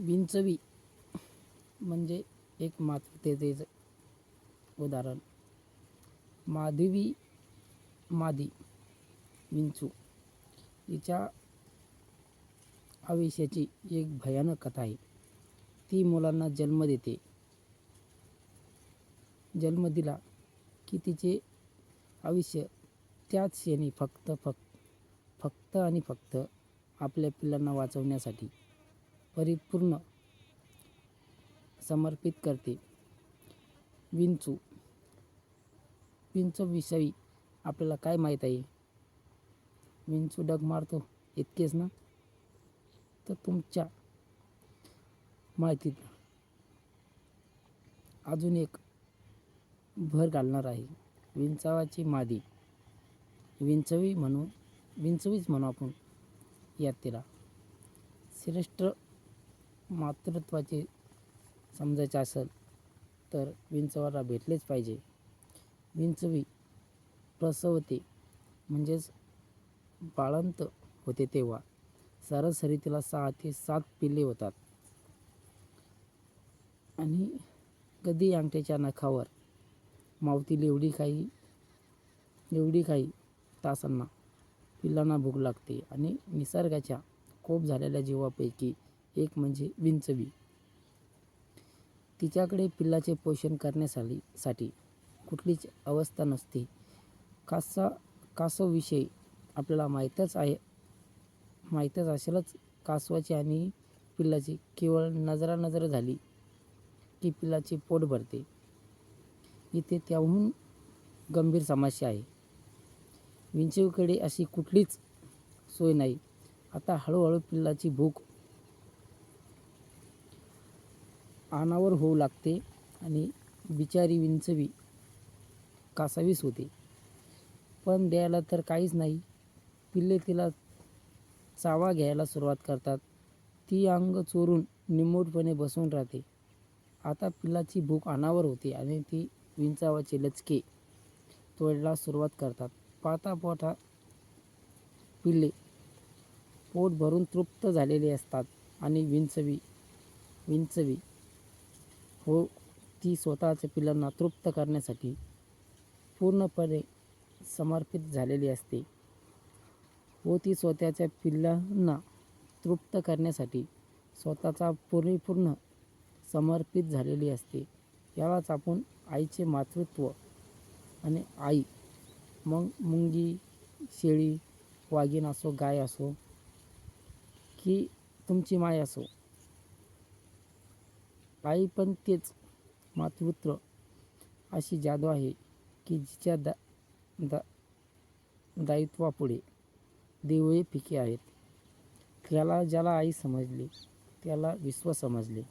विंचवी म्हणजे एक मातृतेचे उदाहरण. माधवी मादी विंचू हिच्या आयुष्याची एक भयानक कथा आहे. ती मुलांना जन्म देते. जन्म दिला की तिचे आयुष्य त्याच क्षणी फक्त फक्त फक्त आणि फक्त आपल्या पिल्लांना वाचवण्यासाठी परिपूर्ण समर्पित करते. विंचू विंचूविषयी आपल्याला काय माहीत आहे? विंचू डग मारतो इतकेच ना? तर तुमच्या माहितीत अजून एक भर घालणार आहे. विंचवाची मादी. विंचवी म्हणून विंचवीच म्हणू आपण यात तिला. श्रेष्ठ मातृत्वाचे समजायचे असेल तर विंचवाला भेटलेच पाहिजे. विंचवी प्रसवते म्हणजेच बाळंत होते तेव्हा. सरासरी तिला सहा ते सात पिल्ले होतात. आणि कधी अंगठ्याच्या नखावर मावतील एवढी काही एवढी काही तासांना पिल्लांना भूक लागते आणि निसर्गाच्या कोप झालेल्या जीवापैकी एक म्हणजे विंचवी. तिच्याकडे पिल्लाचे पोषण करण्यासाठी साठी कुठलीच अवस्था नसते. कासा कासवविषयी आपल्याला माहीतच आहे माहीतच असेलच कासवाची आणि पिल्लाची. केवळ नजरानजर झाली की पिल्लाचे पोट भरते. इथे त्याहून गंभीर समस्या आहे. विंचवीकडे अशी कुठलीच सोय नाही. आता हळूहळू पिल्लाची भूक अनावर होऊ लागते आणि बिचारी विंचवी कासावीस होते. पण द्यायला तर काहीच नाही. पिल्ले तिला चावा घ्यायला सुरुवात करतात. ती अंग चोरून निमूटपणे बसून राहते. आता पिल्लाची भूक अनावर होते आणि ती विंचावाचे लचके तोडायला सुरुवात करतात. पाता पोटा पिल्ले पोट भरून तृप्त झालेले असतात आणि विंचवी विंचवी हो ती स्वतःच्या पिल्लांना तृप्त करण्यासाठी पूर्णपणे समर्पित झालेली असते. व ती स्वतःच्या पिल्लांना तृप्त करण्यासाठी स्वतःचा पूर्णपूर्ण समर्पित झालेली असते. यालाच आपण आईचे मातृत्व आणि आई मग मुंगी शेळी वाघीण असो गाय असो की तुमची माय असो आई पण तेच मातृत्व अशी जादू आहे की जिच्या दा दा दायित्वापुढे देवळे फिके आहेत. त्याला ज्याला आई समजली त्याला विश्व समजले.